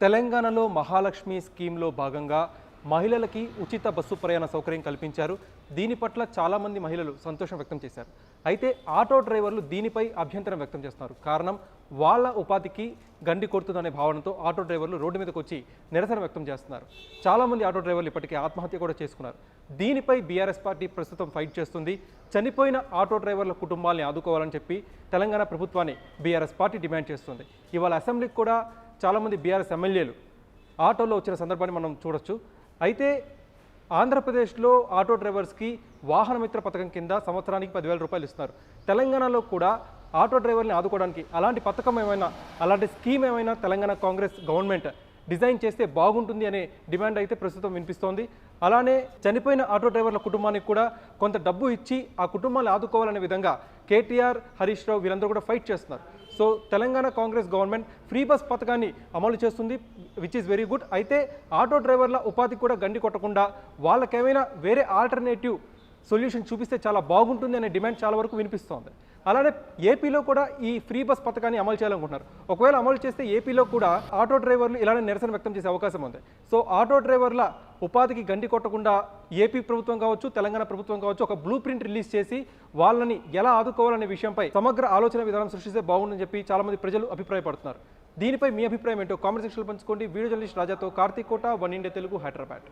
తెలంగాణలో మహాలక్ష్మి స్కీమ్లో భాగంగా మహిళలకి ఉచిత బస్సు ప్రయాణ సౌకర్యం కల్పించారు. దీని పట్ల చాలామంది మహిళలు సంతోషం వ్యక్తం చేశారు. అయితే ఆటో డ్రైవర్లు దీనిపై అభ్యంతరం వ్యక్తం చేస్తున్నారు. కారణం వాళ్ళ ఉపాధికి గండి కొడుతుందనే భావనతో ఆటో డ్రైవర్లు రోడ్డు మీదకి వచ్చి నిరసన వ్యక్తం చేస్తున్నారు. చాలామంది ఆటో డ్రైవర్లు ఇప్పటికే ఆత్మహత్య కూడా చేసుకున్నారు. దీనిపై బీఆర్ఎస్ పార్టీ ప్రస్తుతం ఫైట్ చేస్తుంది. చనిపోయిన ఆటో డ్రైవర్ల కుటుంబాల్ని ఆదుకోవాలని చెప్పి తెలంగాణ ప్రభుత్వాన్ని బీఆర్ఎస్ పార్టీ డిమాండ్ చేస్తుంది. ఇవాళ అసెంబ్లీకి కూడా చాలామంది బీఆర్ఎస్ ఎమ్మెల్యేలు ఆటోలో వచ్చిన సందర్భాన్ని మనం చూడొచ్చు. అయితే ఆంధ్రప్రదేశ్లో ఆటో డ్రైవర్స్కి వాహనమిత్ర పథకం కింద సంవత్సరానికి పదివేల రూపాయలు ఇస్తున్నారు. తెలంగాణలో కూడా ఆటో డ్రైవర్ని ఆదుకోవడానికి అలాంటి పథకం ఏమైనా అలాంటి స్కీమ్ ఏమైనా తెలంగాణ కాంగ్రెస్ గవర్నమెంట్ డిజైన్ చేస్తే బాగుంటుంది అనే డిమాండ్ అయితే ప్రస్తుతం వినిపిస్తోంది. అలానే చనిపోయిన ఆటో డ్రైవర్ల కుటుంబానికి కూడా కొంత డబ్బు ఇచ్చి ఆ కుటుంబాన్ని ఆదుకోవాలనే విధంగా కేటీఆర్ హరీష్ రావు వీరందరూ కూడా ఫైట్ చేస్తున్నారు. So Telangana Congress government free bus పథకాన్ని అమలు చేస్తుంది విచ్ ఈస్ వెరీ గుడ్ అయితే ఆటో డ్రైవర్ల ఉపాధి కూడా గండి కొట్టకుండా వాళ్ళకేమైనా వేరే ఆల్టర్నేటివ్ సొల్యూషన్ చూపిస్తే చాలా బాగుంటుంది అనే డిమాండ్ చాలా వరకు వినిపిస్తోంది. అలానే ఏపీలో కూడా ఈ ఫ్రీ బస్ పథకాన్ని అమలు చేయాలనుకుంటున్నారు. ఒకవేళ అమలు చేస్తే ఏపీలో కూడా ఆటో డ్రైవర్లు ఇలానే నిరసన వ్యక్తం చేసే అవకాశం ఉంది. సో ఆటో డ్రైవర్ల ఉపాధికి గండి కొట్టకుండా ఏపీ ప్రభుత్వం కావచ్చు తెలంగాణ ప్రభుత్వం కావచ్చు ఒక బ్లూ ప్రింట్ రిలీజ్ చేసి వాళ్ళని ఎలా ఆదుకోవాలనే విషయంపై సమగ్ర ఆలోచన విధానం సృష్టిస్తే బాగుందని చెప్పి చాలామంది ప్రజలు అభిప్రాయపడుతున్నారు. దీనిపై మీ అభిప్రాయం ఏంటో కామెంట్ సెక్షన్లో పంచుకోండి. వీడియో జర్నలిస్ట్ రాజాతో కార్తీక్ కోట వన్ ఇండియా తెలుగు హైదరాబాద్.